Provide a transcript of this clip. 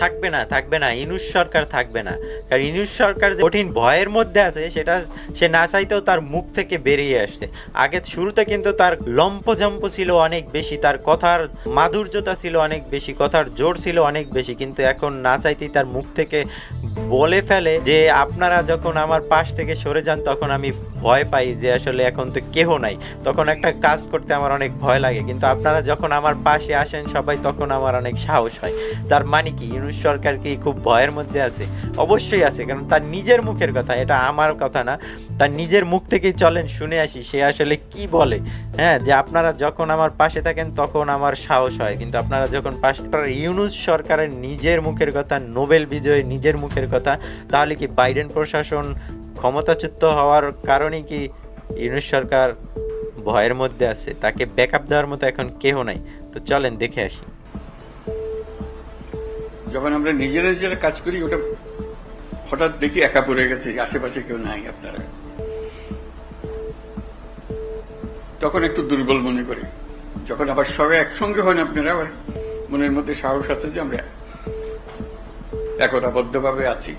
থাকবে না থাকবে না, ইনুস সরকার থাকবে না। কারণ ইনুস সরকার যে কঠিন ভয়ের মধ্যে আছে, সেটা সে না চাইতেও তার মুখ থেকে বেরিয়ে আসছে। আগে শুরুতে কিন্তু তার লম্পজম্প ছিল অনেক বেশি, তার কথার মাধুর্যতা ছিল অনেক বেশি, কথার জোর ছিল অনেক বেশি, কিন্তু এখন না চাইতেই তার মুখ থেকে বলে ফেলে যে, আপনারা যখন আমার পাশ থেকে সরে যান, তখন আমি ভয় পাই যে, আসলে এখন তো কেহ নাই। তখন একটা কাজ করতে আমার অনেক ভয় লাগে, কিন্তু আপনারা যখন আমার পাশে আসেন, সবাই তখন আমার অনেক সাহস হয়। তার মানে কি? ইউনুস সরকার কি খুব ভয়ের মধ্যে আছে? অবশ্যই আছে কারণ তার নিজের মুখের কথা এটা আমার কথা না। তার নিজের মুখ থেকেই চলেন শুনে আসি সে আসলে কি বলে। হ্যাঁ যে আপনারা যখন আমার পাশে থাকেন তখন আমার সাহস হয়। কিন্তু আপনারা যখন পাশে থাকেন, ইউনুস সরকারের নিজের মুখের কথা নোবেল বিজয় নিজের মুখের কথা তাহলে কি বাইডেন প্রশাসন ক্ষমতাচ্যুত হওয়ার কারণে কি ইউনুস সরকার ভয়ের মধ্যে আছে? তাকে ব্যাকআপ দেওয়ার মতো এখন কেহ নাই। তো চলেন দেখে আসি। যখন আমরা নিজেরা যারা কাজ করি, ওটা হঠাৎ দেখি একা পড়ে গেছে, আশেপাশে কেউ নাই আপনারা। তখন একটু দুর্বল মনে করি। যখন আবার সবাই একসঙ্গে হন আপনারা আবার মনের মধ্যে সাহস আছে যে আমরা একতাবদ্ধভাবে আছি।